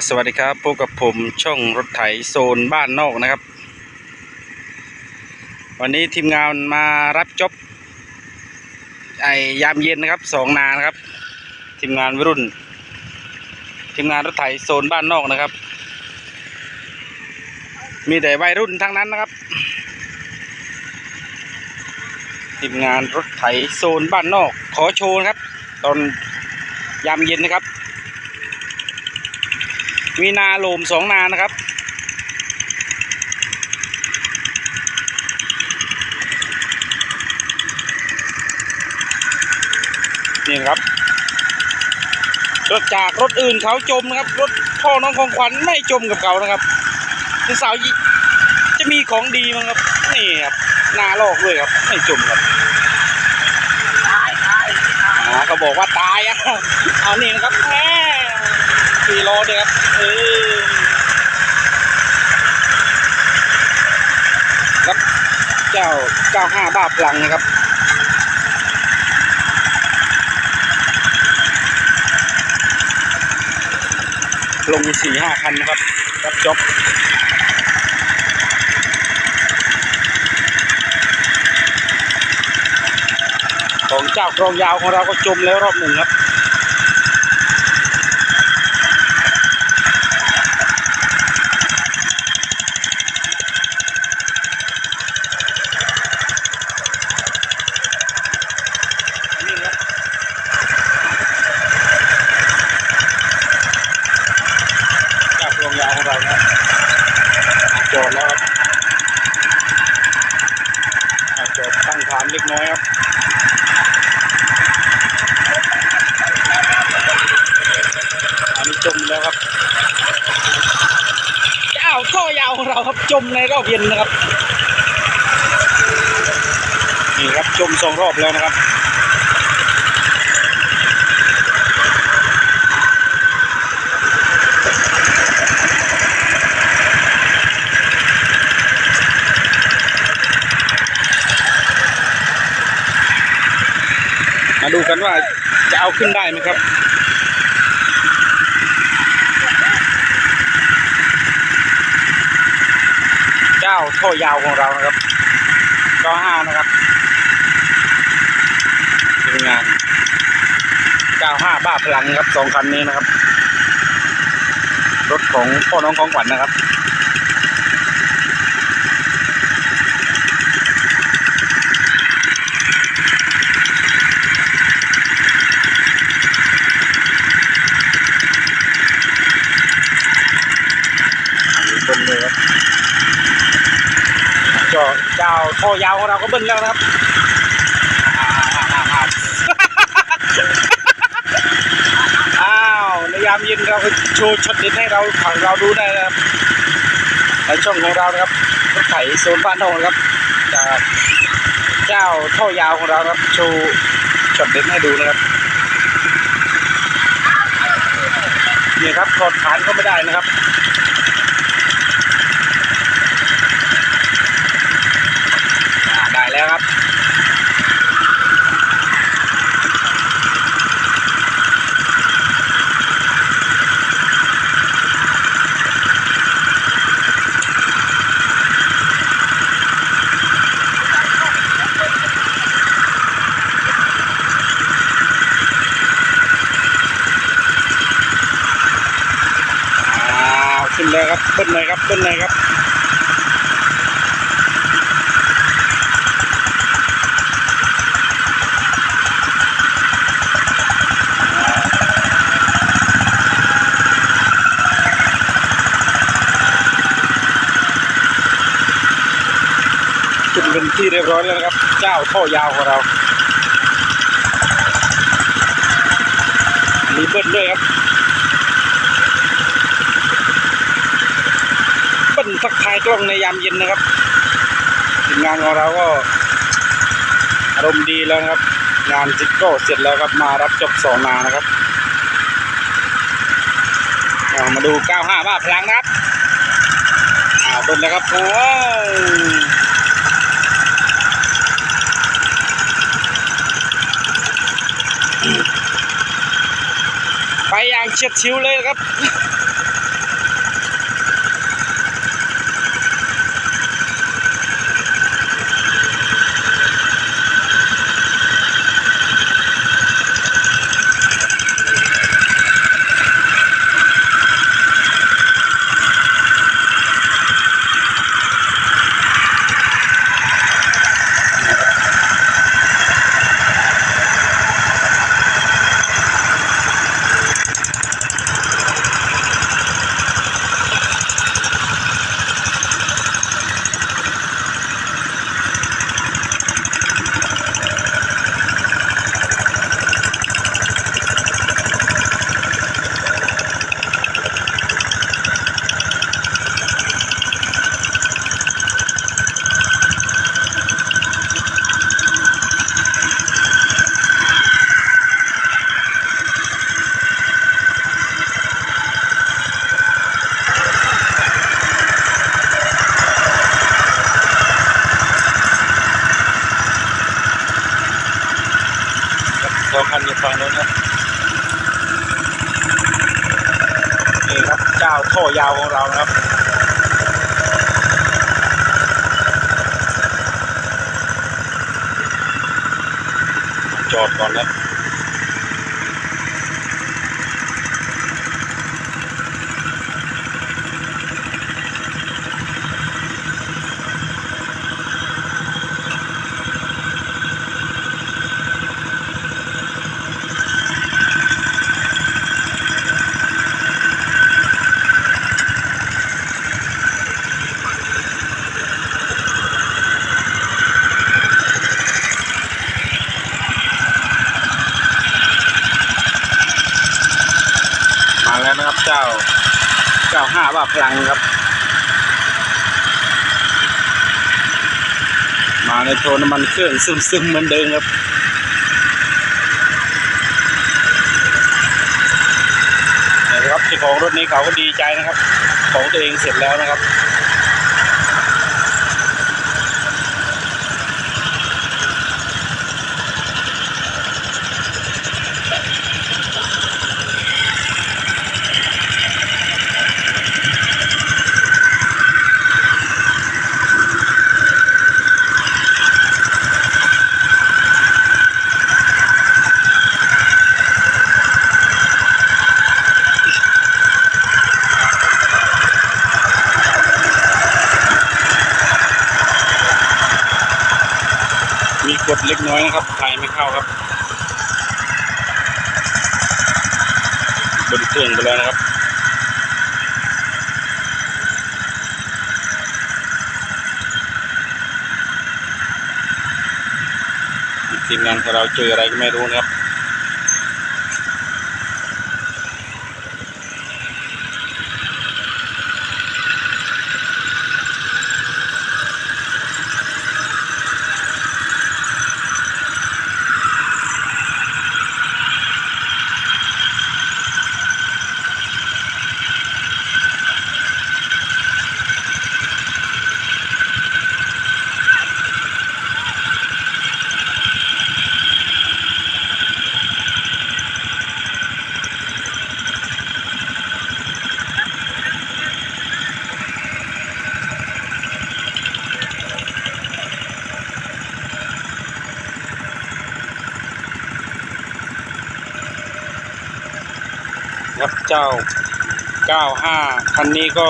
สวัสดีครับพบกับผมช่องรถไถโซนบ้านนอกนะครับ วันนี้ทีมงานมารับจบไอยามเย็นนะครับสองนานครับ ทีมงานวัยรุ่น ทีมงานรถไถโซนบ้านนอกนะครับ มีแต่วัยรุ่นทั้งนั้นนะครับ ทีมงานรถไถโซนบ้านนอก ขอโชว์นะครับ ตอนยามเย็นนะครับ มีนาโลมสองนานะครับ นี่นะครับรถจากรถอื่นเขาจมนะครับ รถพ่อน้องของขวัญไม่จมกับเขานะครับคือสาวยิจะมีของดีมั้งครับ นี่ครับนาลอกด้วยครับ ไม่จมครับตายตายอ่าเขาบอกว่าตายอะเอานี่นะครับแหม สี่โลเลยครับเออครับเจ้าเจ้าห้าบ้าพลังนะครับลงสี่ห้าคันนะครับรับจ็อบของเจ้ากรองยาวของเราก็จมแล้วรอบหนึ่งครับ นี่ครับเจ้ากรองยาวของเรานะครับอะจอดแล้วครับอะจอดตั้งฐานเล็กน้อยครับ อันนี้จมแล้วครับ เจ้าท่อยาวของเราครับจมในรอบเย็นนะครับ นี่ครับจมสองรอบแล้วนะครับมาดูกันว่าจะเอาขึ้นได้ไหมครับ เจ้าท่อยาวของเรานะครับก็ห้านะครับทีมงานเก้าห้าบ้าพลังครับสองคันนี้นะครับ รถของพ่อน้องของขวัญนะครับ อันนี้เบิ้ลเลยครับเจ้า เจ้าท่อยาวของเราก็เบิ้ลแล้วนะครับอ้าวในยามเย็นเราก็โชว์ช็อตเด็ดให้เราทางเราดูได้นะครับในช่องของเรานะครับรถไถโซนบ้านนอกครับจากเจ้าท่อยาวของเรานะครับโชว์ช็อตเด็ดให้ดูนะครับนี่ครับถอดฐานก็ไม่ได้นะครับ อ่าได้ แล้วครับอ้าวขึ้นเลยครับเบิ้ลเลยครับเบิ้ลเลยครับ ที่เรียบร้อยแล้วนะครับ เจ้าท่อยาวของเรา มีเบิ้ลด้วยครับเบิ้ลทักทายกล้องในยามเย็นนะครับทีมงานของเราก็อารมณ์ดีแล้วนะครับ งานจิกโก้เสร็จแล้วครับมารับจบสองนานะครับอ่ามาดู 95 บ้าพลังนะครับอ่าเบิ้ลแล้วครับโอ้ย ไปอย่าง เฉียดชิวเลยนะครับ ครับ เจ้าท่อยาวของเรานะครับจอดก่อนนะครับ เจ้าเจ้าห้าว่าพลังครับ มาในโทนน้ำมันเครื่องซึมๆเหมือนเดิมครับนะครับเจ้าของรถนี้เขาก็ดีใจนะครับ ของตัวเองเสร็จแล้วนะครับ น้อยนะครับถ่ายไม่เข้าครับบนเครื่องไปแล้วนะครับทีมงานของเราเจออะไรก็ไม่รู้นะครับ เจ้า 95 คันนี้ก็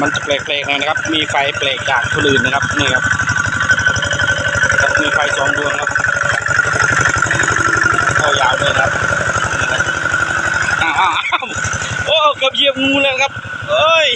มันจะแปลกๆหน่อยนะครับ มีไฟแปลกจากคนอื่นนะครับ นี่ครับครับมีไฟสองดวงครับก็ยาวเลยนะครับอ้าวอ้าวโอ้เกือบเหยียบงูเลยครับเอ้ย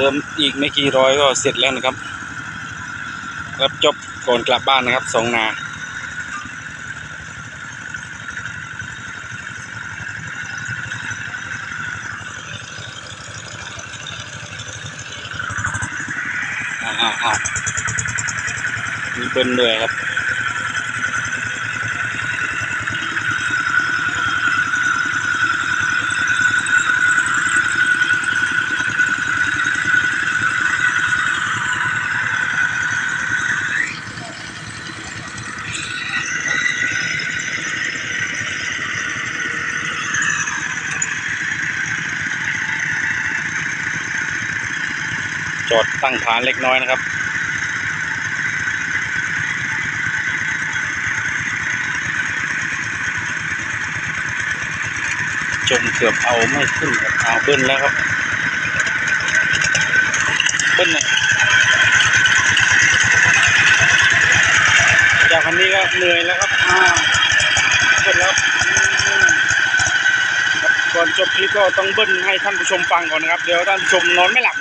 เหลืออีกไม่กี่ร้อยก็เสร็จแล้วนะครับ รับจบก่อนกลับบ้านนะครับสองนาอ่าอ่าอามีเบิ้ลด้วยครับ จอดตั้งฐานเล็กน้อยนะครับจนเกือบเอาไม่ขึ้นครับเอาเบิ้ลแล้วครับเบิ้ลนะจากคันนี้ก็เหนื่อยแล้วครับอ่าเบิ้ลแล้วก่อนจบคลิปก็ต้องเบิ้ลให้ท่านผู้ชมฟังก่อนนะครับ เดี๋ยวท่านผู้ชมนอนไม่หลับ